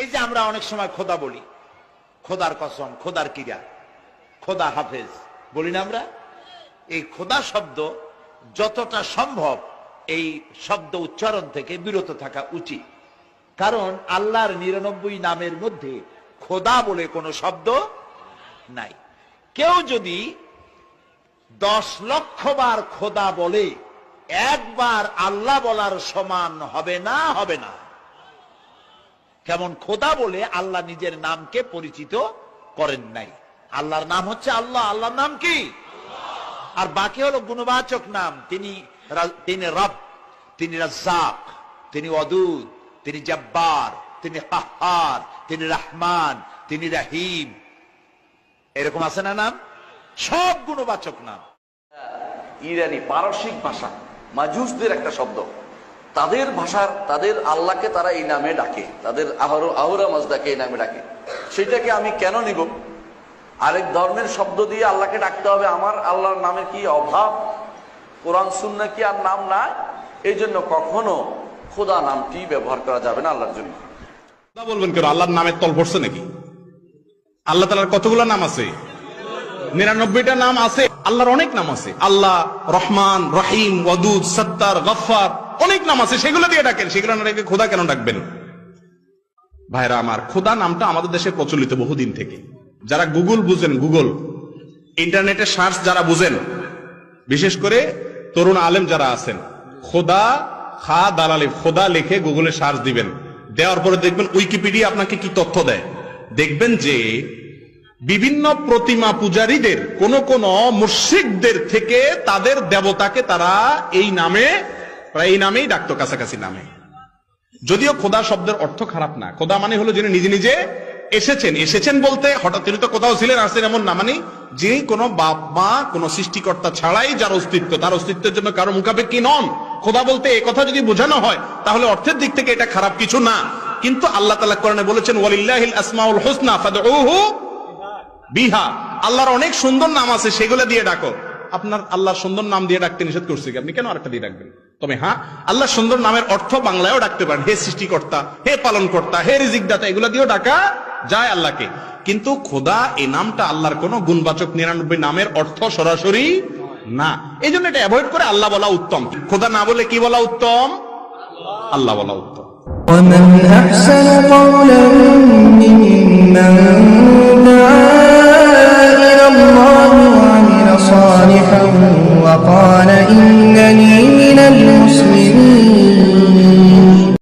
এই যে আমরা অনেক সময় খোদা বলি, খোদার কসম, খোদার কিরা, খোদা হাফেজ, বলি না আমরা? এই খোদা শব্দ যতটা সম্ভব এই শব্দ উচ্চারণ থেকে বিরত থাকা উচিত। কারণ আল্লাহর নিরানব্বই নামের মধ্যে খোদা বলে কোনো শব্দ নাই। কেউ যদি দশ লক্ষ বার খোদা বলে একবার আল্লাহ বলার সমান হবে না হবে না। কেমন খোদা বলে আল্লাহ নিজের নামকে পরিচিত করেন নাই। আল্লাহর নাম হচ্ছে আল্লাহ। আল্লাহর নাম কি? আর বাকি হলো গুণবাচক নাম। তিনি তিনি রব, তিনি রাজ্জাক, তিনি অদুদ তিনি জব্বার, তিনি কাহার তিনি রহমান, তিনি রাহিম। এরকম আছে না নাম? সব গুণবাচক নাম। ইরানি পারসিক ভাষা। মাজুসদের একটা শব্দ। তাদের ভাষার, তাদের আল্লাহকে তারা এই নামে ডাকে। তাদের আহর- আহুরা মাজদাকে এই নামে ডাকে। সেটাকে আমি কেন নিব? আরেক ধর্মের শব্দ দিয়ে আল্লাহকে ডাকতে হবে আমার আল্লাহর নামের কি অভাব? কোরআন, সুন্না কি আর নাম না এই জন্য কখনো খোদা নামটি ব্যবহার করা যাবে না আল্লাহর জন্য। বলবেন কেন, আল্লাহর নামের তল পড়ছে নাকি? আল্লাহ তালার কতগুলো নাম আছে? নিরানব্বইটা নাম আছে, আল্লাহর অনেক নাম আছে। আল্লাহ, রহমান, রহিম, ওয়াদুদ, সত্তার গফার অনেক নাম আছে, সেগুলো দিয়ে ডাকেন। সেগুলো না রেখে খোদা কেন ডাকবেন? ভাইরা আমার, খোদা নামটা আমাদের দেশে প্রচলিত বহুদিন থেকে। যারা গুগল বুঝেন, গুগল। ইন্টারনেটে সার্চ যারা বুঝেন, বিশেষ করে তরুণ আলেম যারা আছেন, খোদা খা দালালি, খোদা লিখে গুগলে সার্চ দিবেন। দেওয়ার পরে দেখবেন উইকিপিডিয়া আপনাকে কি তথ্য দেয়? দেখবেন যে বিভিন্ন প্রতিমা পূজারীদের, কোন কোন মুর্শিকদের থেকে তাদের দেবতাকে তারা এই নামে, প্রায় এই নামেই ডাকতো, কাছাকাছি নামে। যদিও খোদা শব্দের অর্থ খারাপ না। খোদা মানে হলো যিনি নিজে নিজে এসেছেন। এসেছেন বলতে হঠাৎ তিনি তো কোথাও ছিলেন আসছেন এমন না। মানে যিনি কোনো বাপ, মা, কোনো সৃষ্টিকর্তা ছাড়াই যার অস্তিত্ব, তার অস্তিত্বের জন্য কারও মুখাপেক্ষি নন। খোদা বলতে এ কথা যদি বোঝানো হয়, তাহলে অর্থের দিক থেকে এটা খারাপ কিছু না। কিন্তু আল্লাহ তালা কোরআনে বলেছেন, ওয়ালিল্লাহিল আসমাউল হুসনা ফাদউহু বিহা আল্লাহর অনেক সুন্দর নাম আছে সেগুলো দিয়ে ডাকো আপনার আল্লাহর সুন্দর নাম দিয়ে ডাকতে নিষেধ করছে কি আপনি কেন আরেকটা দিয়ে ডাকবেন তবে হ্যাঁ আল্লাহ সুন্দর নামের অর্থ বাংলায়ও ডাকতে পারেন হে সৃষ্টিকর্তা হে পালন কর্তা হে রিজিকদাতা এগুলো দিয়েও ডাকা যায় আল্লাহকে কিন্তু খোদা এই নামটা আল্লাহর কোন গুণবাচক নিরানব্বই নামের অর্থ সরাসরি না এই জন্য এটা অ্যাভয়েড করে আল্লাহ বলা উত্তম খোদা না বলে কি বলা উত্তম আল্লাহ বলা উত্তম ومن أحسن قولا ممن وقال إنني من المسلمين